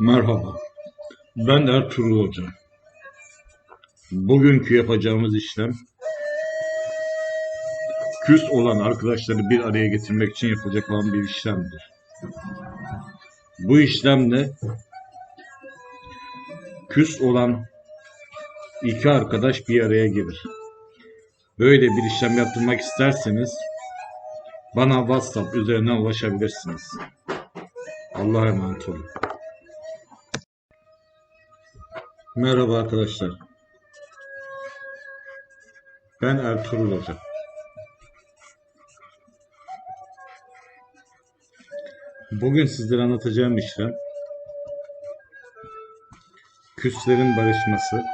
Merhaba, ben Ertuğrul Hoca. Bugünkü yapacağımız işlem, küs olan arkadaşları bir araya getirmek için yapılacak olan bir işlemdir. Bu işlemle küs olan iki arkadaş bir araya gelir. Böyle bir işlem yaptırmak isterseniz bana WhatsApp üzerinden ulaşabilirsiniz. Allah'a emanet olun. Merhaba arkadaşlar. Ben Ertuğrul Hoca. Bugün sizlere anlatacağım işlem küslerin barışması,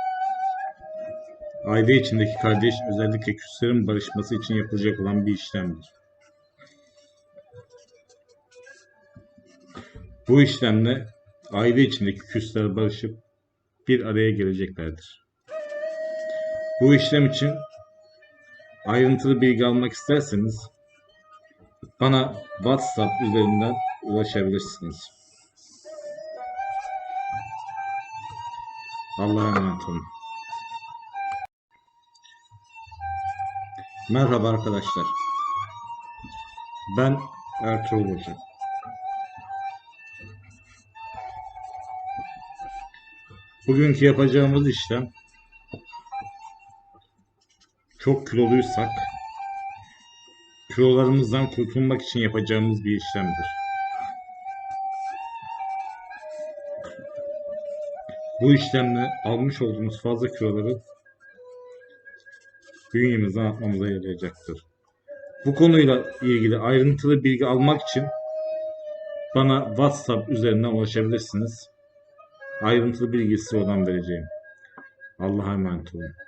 aile içindeki kardeş özellikle küslerin barışması için yapılacak olan bir işlemdir. Bu işlemle aile içindeki küsler barışıp bir araya geleceklerdir. Bu işlem için ayrıntılı bilgi almak isterseniz bana WhatsApp üzerinden ulaşabilirsiniz. Allah'a emanet olun. Merhaba arkadaşlar. Ben Ertuğrul Hoca. Bugünkü yapacağımız işlem çok kiloluysak kilolarımızdan kurtulmak için yapacağımız bir işlemdir. Bu işlemle almış olduğumuz fazla kiloları bünyemizden atmamıza yarayacaktır. Bu konuyla ilgili ayrıntılı bilgi almak için bana WhatsApp üzerinden ulaşabilirsiniz. Ayrıntılı bilgisi oradan vereceğim. Allah'a emanet olun.